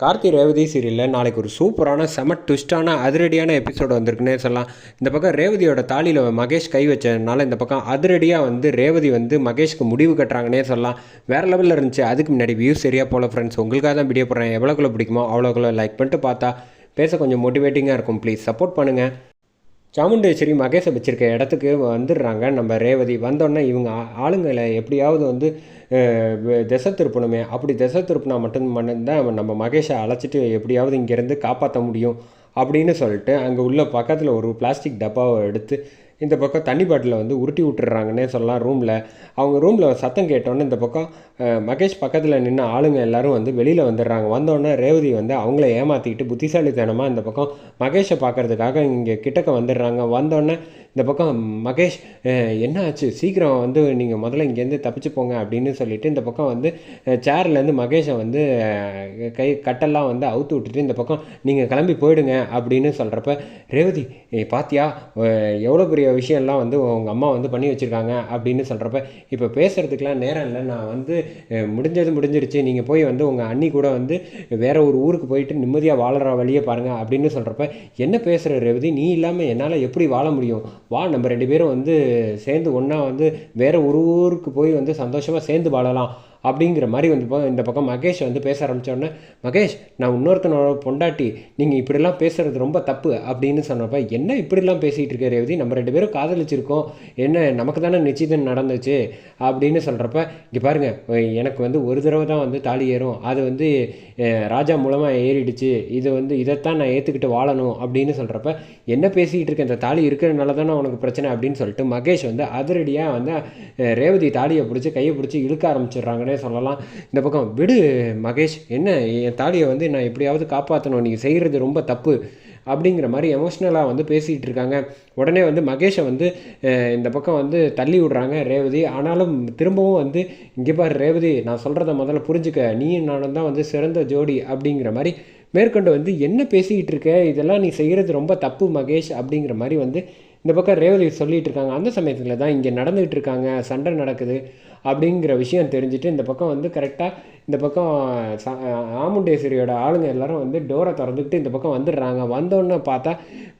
கார்த்தி ரேவதி சீரியலில் நாளைக்கு ஒரு சூப்பரான செம ட்விஸ்டான அதிரடியான எபிசோடு வந்திருக்குன்னே சொல்லலாம். இந்த பக்கம் ரேவதியோட தாலியில் மகேஷ் கை வச்சதுனால இந்த பக்கம் அதிரடியாக வந்து ரேவதி வந்து மகேஷ்க்கு முடிவு கட்டுறாங்கன்னே சொல்லலாம். வேறு லெவலில் இருந்துச்சு. அதுக்கு முன்னாடி வியூஸ் சரியாக போல ஃப்ரெண்ட்ஸ் உங்களுக்காக தான் வீடியோ போடுறேன். எவ்வளோக்குள்ள பிடிக்குமோ அவ்வளோக்குள்ள லைக் பண்ணிட்டு பார்த்தா பேச கொஞ்சம் மோட்டிவேட்டிங்காக இருக்கும். ப்ளீஸ் சப்போர்ட் பண்ணுங்கள் சாமுண்டேஸ்வரி மகேஷை வச்சிருக்க இடத்துக்கு வந்துடுறாங்க. நம்ம ரேவதி வந்தோடனே இவங்க ஆளுங்களை எப்படியாவது வந்து திசை திருப்பணுமே. அப்படி திசை திருப்பினா மட்டும் மட்டும்தான் நம்ம மகேஷை அழைச்சிட்டு எப்படியாவது இங்கேருந்து காப்பாற்ற முடியும் அப்படின்னு சொல்லிட்டு அங்கே உள்ள பக்கத்தில் ஒரு பிளாஸ்டிக் டப்பாவை எடுத்து இந்த பக்கம் தண்ணி பாட்டிலை வந்து உருட்டி விட்டுறாங்கன்னே சொல்லலாம் ரூமில் அவங்க ரூமில் சத்தம் கேட்டோன்னே இந்த பக்கம் மகேஷ் பக்கத்தில் நின்று ஆளுங்க எல்லாரும் வந்து வெளியில் வந்துடுறாங்க. வந்தோடனே ரேவதி வந்து அவங்கள ஏமாற்றிக்கிட்டு புத்திசாலித்தனமாக இந்த பக்கம் மகேஷை பார்க்கறதுக்காக இங்கே கிட்டக்க வந்துடுறாங்க. வந்தோடனே இந்த பக்கம் மகேஷ் என்னாச்சு? என்ன ஆச்சு சீக்கிரம் வந்து நீங்கள் முதல்ல இங்கேருந்து தப்பிச்சு போங்க அப்படின்னு சொல்லிட்டு இந்த பக்கம் வந்து சேர்லேருந்து மகேஷை வந்து கை கட்டெல்லாம் வந்து அவுத்து விட்டுட்டு இந்த பக்கம் நீங்கள் கிளம்பி போயிடுங்க அப்படின்னு சொல்கிறப்ப ரேவதி பாத்தியா? எவ்வளோ பெரிய விஷயம்லாம் வந்து உங்கள் அம்மா வந்து பண்ணி வச்சுருக்காங்க அப்படின்னு சொல்கிறப்ப இப்போ பேசுகிறதுக்கெலாம் நேரம் இல்லை. நான் வந்து முடிஞ்சது முடிஞ்சிருச்சு. நீங்கள் போய் வந்து உங்கள் அண்ணி கூட வந்து வேறு ஒரு ஊருக்கு போயிட்டு நிம்மதியாக வாழற வழியை பாருங்கள் அப்படின்னு சொல்கிறப்ப என்ன பேசுகிற ரேவதி? நீ இல்லாமல் என்னால் எப்படி வாழ முடியும்? வா நம்ம ரெண்டு பேரும் வந்து சேர்ந்து ஒன்றா வந்து வேறு ஒரு ஊருக்கு போய் வந்து சந்தோஷமாக சேர்ந்து வாழலாம். அப்படிங்கிற மாதிரி வந்து இந்த பக்கம் மகேஷ் வந்து பேச ஆரம்பித்தோடனே மகேஷ் நான் இன்னொருத்தனோட பொண்டாட்டி நீங்கள் இப்படிலாம் பேசுகிறது ரொம்ப தப்பு அப்படின்னு சொன்னப்ப என்ன இப்படிலாம் பேசிகிட்டு இருக்க ரேவதி? நம்ம ரெண்டு பேரும் காதலிச்சிருக்கோம். என்ன நமக்கு தானே நிச்சயம் நடந்துச்சு? அப்படின்னு சொல்கிறப்ப இங்கே பாருங்கள் எனக்கு வந்து ஒரு தடவை தான் வந்து தாலி ஏறும். அது வந்து ராஜா மூலமாக ஏறிடுச்சு. இது வந்து இதைத்தான் நான் ஏற்றுக்கிட்டு வாழணும். அப்படின்னு சொல்கிறப்ப என்ன பேசிக்கிட்டு இருக்க? இந்த தாலி இருக்கிறதுனால தானே உனக்கு பிரச்சனை? அப்படின்னு சொல்லிட்டு மகேஷ் வந்து அதிரடியாக வந்து ரேவதி தாலியை பிடிச்சி கையை பிடிச்சி இழுக்க ஆரம்பிச்சிடுறாங்க சொல்லலாம். இந்த பக்கம் விடு மகேஷ். என்ன என் தாலியை வந்து நான் எப்படியாவது காப்பாற்றணும் நீங்கள் செய்கிறது ரொம்ப தப்பு. அப்படிங்கிற மாதிரி எமோஷ்னலாக வந்து பேசிகிட்டு இருக்காங்க. உடனே வந்து மகேஷை வந்து இந்த பக்கம் வந்து தள்ளி விடுறாங்க ரேவதி. ஆனாலும் திரும்பவும் வந்து இங்கே பாரு ரேவதி நான் சொல்கிறத முதல்ல புரிஞ்சுக்க. நீயும் நானும் தான் வந்து சிறந்த ஜோடி அப்படிங்கிற மாதிரி மேற்கொண்டு வந்து என்ன பேசிக்கிட்டு இருக்க? இதெல்லாம் நீ செய்கிறது ரொம்ப தப்பு மகேஷ். அப்படிங்கிற மாதிரி வந்து இந்த பக்கம் ரேவதி சொல்லிகிட்டு இருக்காங்க. அந்த சமயத்தில் தான் இங்கே நடந்துகிட்டு இருக்காங்க. சண்டை நடக்குது. அப்படிங்கிற விஷயம் தெரிஞ்சுட்டு இந்த பக்கம் வந்து கரெக்டாக இந்த பக்கம் ஆமுண்டேஸ்வரியோட ஆளுங்க எல்லாரும் வந்து டோரை திறந்துக்கிட்டு இந்த பக்கம் வந்துடுறாங்க. வந்தோடனே பார்த்தா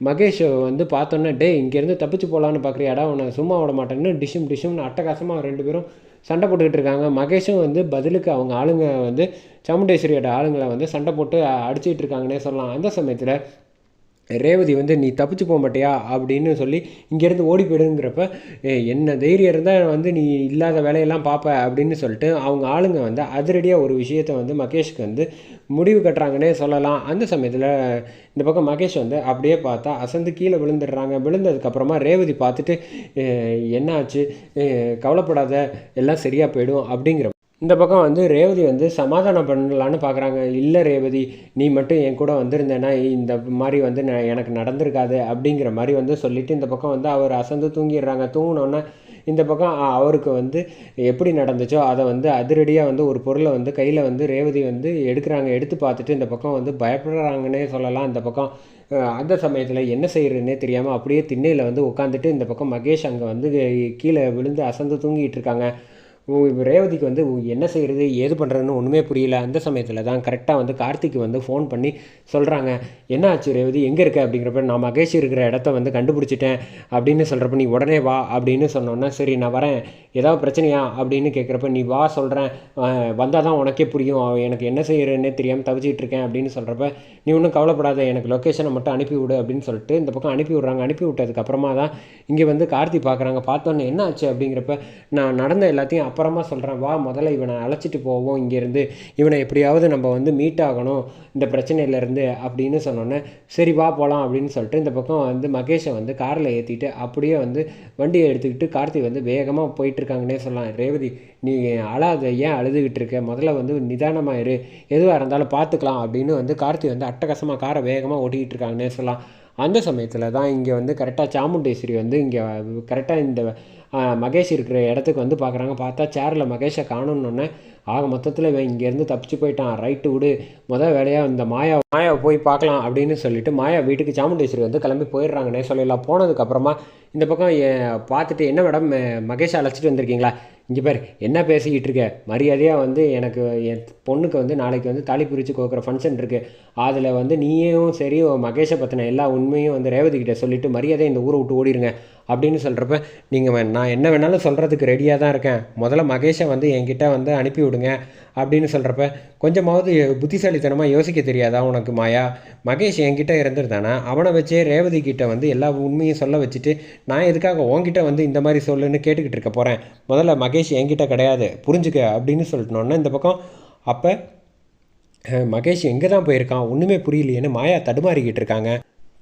மகேஷ் வந்து பார்த்தோன்னே டே இங்கேருந்து தப்பிச்சு போகலான்னு பார்க்குறியாடா? உன்னை சும்மா விட மாட்டேன்னு டிஷ்ஷும் டிஷும்னு அட்டகாசமாக ரெண்டு பேரும் சண்டை போட்டுக்கிட்டு இருக்காங்க. மகேஷும் வந்து பதிலுக்கு அவங்க ஆளுங்க வந்து சாமுண்டேஸ்வரியோட ஆளுங்களை வந்து சண்டை போட்டு அடிச்சிட்டு இருக்காங்கன்னே சொல்லலாம். அந்த சமயத்தில் ரேவதி வந்து நீ தப்பிச்சு போக மாட்டியா? அப்படின்னு சொல்லி இங்கேருந்து ஓடி போயிடுங்கிறப்ப என்ன தைரியம் இருந்தால் வந்து நீ இல்லாத வேலையெல்லாம் பார்ப்ப அப்படின்னு சொல்லிட்டு அவங்க ஆளுங்க வந்து அதிரடியாக ஒரு விஷயத்தை வந்து மகேஷ்க்கு வந்து முடிவு கட்டுறாங்கன்னே சொல்லலாம். அந்த சமயத்தில் இந்த பக்கம் மகேஷ் வந்து அப்படியே பார்த்தா அசந்து கீழே விழுந்துடுறாங்க. விழுந்ததுக்கப்புறமா ரேவதி பார்த்துட்டு என்னாச்சு? என்ன ஆச்சு கவலைப்படாத எல்லாம் சரியாக போயிடும் அப்படிங்கிற இந்த பக்கம் வந்து ரேவதி வந்து சமாதானம் பண்ணலான்னு பார்க்குறாங்க இல்லை ரேவதி நீ மட்டும் என் கூட வந்திருந்தேன்னா இந்த மாதிரி வந்து எனக்கு நடந்திருக்காது அப்படிங்கிற மாதிரி வந்து சொல்லிவிட்டு இந்த பக்கம் வந்து அவர் அசந்து தூங்கிடுறாங்க. தூங்கினோன்னே இந்த பக்கம் அவருக்கு வந்து எப்படி நடந்துச்சோ அதை வந்து அதிரடியாக வந்து ஒரு பொருளை வந்து கையில் வந்து ரேவதி வந்து எடுக்கிறாங்க. எடுத்து பார்த்துட்டு இந்த பக்கம் வந்து பயப்படுறாங்கன்னே சொல்லலாம். இந்த பக்கம் அந்த சமயத்தில் என்ன செய்கிறதுனே தெரியாமல் அப்படியே திண்ணையில் வந்து உட்காந்துட்டு இந்த பக்கம் மகேஷ் அங்கே வந்து கீழே விழுந்து அசந்து தூங்கிட்டு இருக்காங்க. ரேவதிக்கு வந்து என்ன செய்கிறது ஏது பண்ணுறதுன்னு ஒன்றுமே புரியல. அந்த சமயத்தில் தான் கரெக்டாக வந்து கார்த்திக் வந்து ஃபோன் பண்ணி சொல்கிறாங்க என்ன ஆச்சு ரேவதி? எங்கே இருக்க? அப்படிங்கிறப்ப நான் மகேஷ் இருக்கிற இடத்த வந்து கண்டுபிடிச்சிட்டேன். அப்படின்னு சொல்கிறப்ப நீ உடனே வா. அப்படின்னு சொன்னோன்னா சரி நான் வரேன். ஏதாவது பிரச்சனையா? அப்படின்னு கேட்குறப்ப நீ வா சொல்கிறேன் வந்தால் தான் உனக்கே புரியும். எனக்கு என்ன செய்கிறேன்னே தெரியாமல் தவிச்சிட்டு இருக்கேன். அப்படின்னு சொல்கிறப்ப நீ ஒன்றும் கவலைப்படாத. எனக்கு லொக்கேஷனை மட்டும் அனுப்பி விடு. அப்படின்னு சொல்லிட்டு இந்த பக்கம் அனுப்பி விட்றாங்க. அனுப்பி விட்டதுக்கப்புறமா தான் இங்கே வந்து கார்த்தி பார்க்குறாங்க பார்த்தோன்னே என்ன ஆச்சு? அப்படிங்கிறப்ப நான் நடந்த எல்லாத்தையும் அப்புறமா சொல்கிறேன் வா முதல்ல இவனை அழைச்சிட்டு போவோம் இங்கேருந்து. இவனை எப்படியாவது நம்ம வந்து மீட் ஆகணும் இந்த பிரச்சனையிலேருந்து அப்படின்னு சொன்னோன்னே சரி வா போகலாம் அப்படின்னு சொல்லிட்டு இந்த பக்கம் வந்து மகேஷை வந்து காரில் ஏற்றிட்டு அப்படியே வந்து வண்டியை எடுத்துக்கிட்டு கார்த்தி வந்து வேகமாக போயிட்டுருக்காங்கன்னே சொல்லலாம். ரேவதி நீ அழாத ஏன் அழுதுகிட்டு இருக்க? முதல்ல வந்து நிதானமாக இரு. எதுவாக இருந்தாலும் பார்த்துக்கலாம் அப்படின்னு வந்து கார்த்தி வந்து அட்டகாசமாக காரை வேகமாக ஓட்டிக்கிட்டு இருக்காங்கன்னே சொல்லலாம். அந்த சமயத்தில் தான் இங்கே வந்து கரெக்டாக சாமுண்டேஸ்வரி வந்து இங்கே கரெக்டாக இந்த மகேஷ் இருக்கிற இடத்துக்கு வந்து பார்க்குறாங்க பார்த்தா சேரில் மகேஷை காணுன்னொன்னே ஆக மொத்தத்தில் இவன் இங்கேருந்து தப்பிச்சு போயிட்டான். ரைட்டு விடு. முதல் வேலையாக இந்த மாயா மாயாவை போய் பார்க்கலாம் அப்படின்னு சொல்லிட்டு மாயா வீட்டுக்கு சாமுண்டேஸ்வரி வந்து கிளம்பி போயிடுறாங்கன்னே சொல்லலாம். போனதுக்கப்புறமா இந்த பக்கம் பார்த்துட்டு என்ன மேடம் மகேஷை அழைச்சிட்டு வந்திருக்கீங்களா? இங்கே பாரு என்ன பேசிக்கிட்டு இருக்க? மரியாதையாக வந்து எனக்கு என் பொண்ணுக்கு வந்து நாளைக்கு வந்து தாலி பிரித்து கோக்குற ஃபங்க்ஷன் இருக்குது அதில் வந்து நீயும் சரி மகேஷை பற்றின எல்லா உண்மையும் வந்து ரேவதிக்கிட்ட சொல்லிவிட்டு மரியாதை இந்த ஊரை விட்டு ஓடிடுங்க அப்படின்னு சொல்கிறப்ப நீங்கள் நான் என்ன வேணாலும் சொல்கிறதுக்கு ரெடியாக தான் இருக்கேன். முதல்ல மகேஷை வந்து என்கிட்ட வந்து அனுப்பி விடுங்க அப்படின்னு சொல்கிறப்ப கொஞ்சமாவது புத்திசாலித்தனமாக யோசிக்க தெரியாதா உனக்கு மாயா? மகேஷ் என்கிட்ட இருந்திருந்தானா? அவனை வச்சே ரேவதி கிட்ட வந்து எல்லா உண்மையும் சொல்ல வச்சுட்டு நான் எதுக்காக உன்கிட்ட வந்து இந்த மாதிரி சொல்லுன்னு கேட்டுக்கிட்டு இருக்க போகிறேன் முதல்ல மகேஷ் என்கிட்ட கிடையாது. புரிஞ்சுக்க அப்படின்னு சொல்லிட்டோன்னா இந்த பக்கம் அப்போ மகேஷ் எங்கே தான் போயிருக்கான்? ஒன்றுமே புரியலையேன்னு மாயா தடுமாறிக்கிட்டு இருக்காங்க.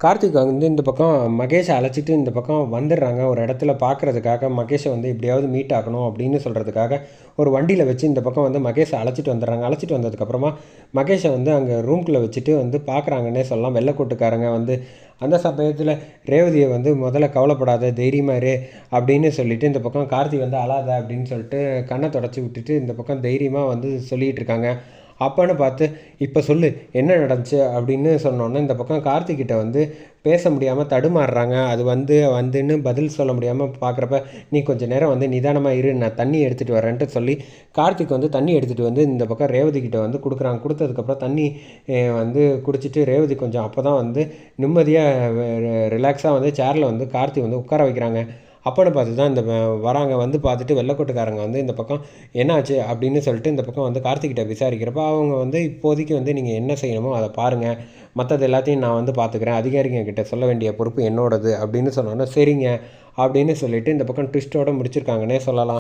கார்த்திக் வந்து இந்த பக்கம் மகேஷை அழைச்சிட்டு இந்த பக்கம் வந்துடுறாங்க. ஒரு இடத்துல பார்க்குறதுக்காக மகேஷை வந்து எப்படியாவது மீட் ஆகணும் அப்படின்னு சொல்கிறதுக்காக ஒரு வண்டியில் வச்சு இந்த பக்கம் வந்து மகேஷை அழைச்சிட்டு வந்துடுறாங்க. அழைச்சிட்டு வந்ததுக்கப்புறமா மகேஷை வந்து அங்கே ரூம்குள்ளே வச்சுட்டு வந்து பார்க்குறாங்கன்னே சொல்லலாம். வெள்ளைக்கோட்டுக்காரங்க வந்து அந்த சமயத்தில் ரேவதியை வந்து முதல்ல கவலைப்படாத தைரியமாக இரு அப்படின்னு சொல்லிட்டு இந்த பக்கம் கார்த்திக் வந்து அழாத அப்படின்னு சொல்லிட்டு கண்ணை தொடச்சி விட்டுட்டு இந்த பக்கம் தைரியமாக வந்து சொல்லிகிட்டு இருக்காங்க. அப்பான்னு பார்த்து இப்போ சொல்லு என்ன நடந்துச்சு? அப்படின்னு சொன்னோன்னே இந்த பக்கம் கார்த்திக்கிட்ட வந்து பேச முடியாமல் தடுமாறுறாங்க. அது வந்து வந்துன்னு பதில் சொல்ல முடியாமல் பார்க்குறப்ப நீ கொஞ்சம் நேரம் வந்து நிதானமாக இரு. நான் தண்ணி எடுத்துகிட்டு வரேன்ட்டு சொல்லி கார்த்திக் வந்து தண்ணி எடுத்துகிட்டு வந்து இந்த பக்கம் ரேவதி கிட்ட வந்து கொடுக்குறாங்க. கொடுத்ததுக்கப்புறம் தண்ணி வந்து குடிச்சிட்டு ரேவதி கொஞ்சம் அப்போ தான் வந்து நிம்மதியாக ரிலாக்ஸாக வந்து சேரில் வந்து கார்த்திக் வந்து உட்கார வைக்கிறாங்க. அப்போன்னு பார்த்து தான் இந்த வராங்க வந்து பார்த்துட்டு வெள்ளைக்கோட்டுக்காரங்க வந்து இந்த பக்கம் என்னாச்சு அப்படின்னு சொல்லிட்டு இந்த பக்கம் வந்து கார்த்திகிட்ட விசாரிக்கிறப்ப அவங்க வந்து இப்போதைக்கு வந்து நீங்கள் என்ன செய்யணுமோ அதை பாருங்கள் மற்றது எல்லாத்தையும் நான் வந்து பார்த்துக்கிறேன். அதிகாரிங்க கிட்ட சொல்ல வேண்டிய பொறுப்பு என்னோடது அப்படின்னு சொன்னோன்னா சரிங்க அப்படின்னு சொல்லிட்டு இந்த பக்கம் ட்விஸ்ட்டோட முடிச்சிருக்காங்கன்னே சொல்லலாம்.